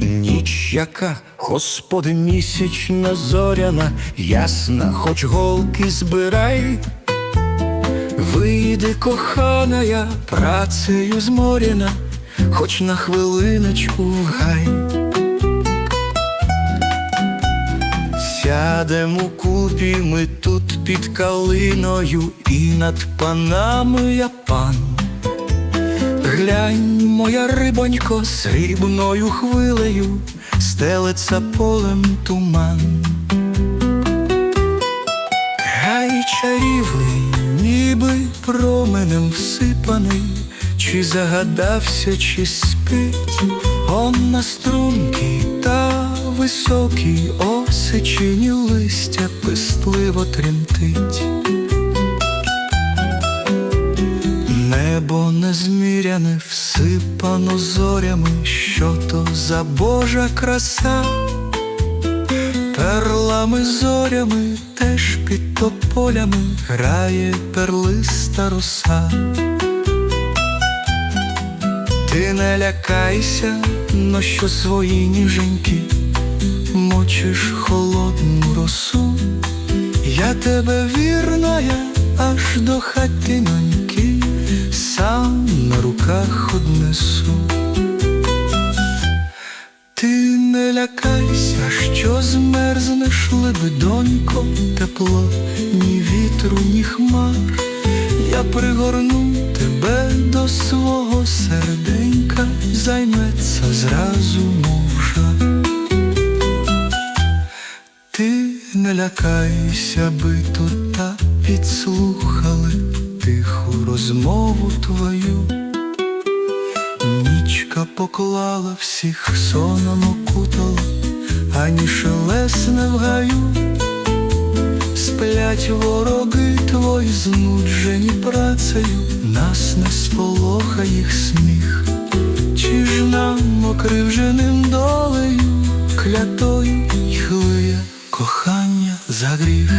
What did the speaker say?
Ніч яка, Господи, місячна зоряна, ясна, хоч голки збирай. Вийди, кохана я, працею зморяна, хоч на хвилиночку в гай. Сядем у купі ми тут під калиною, і над панами я пан. Глянь, моя рибонько, срібною хвилею стелиться полем туман. Гай чарівний, ніби променем всипаний, чи загадався, чи спить, он на струнки та високій осичині листя пестливо тремтить. Небо незміряне всипано зорями, що то за Божа краса, перлами зорями теж під тополями грає перлиста роса. Ти не лякайся, но що свої ніженьки мочиш холодну росу. Тебе вірна, я аж до хатиноньки сам на руках однесу. Ти не лякайся, що змерзнеш лебедонько, тепло, ні вітру, ні хмар. Я пригорну тебе до свого серденька, Ти не лякайся, би тут та підслухали тиху розмову твою. Нічка поклала всіх соном окутала, ані шелесне в гаю. Сплять вороги твої, знуджені працею, нас не сполоха їх сміх. Чи ж нам окривженим долею клятою й хвиля кохання за гріх?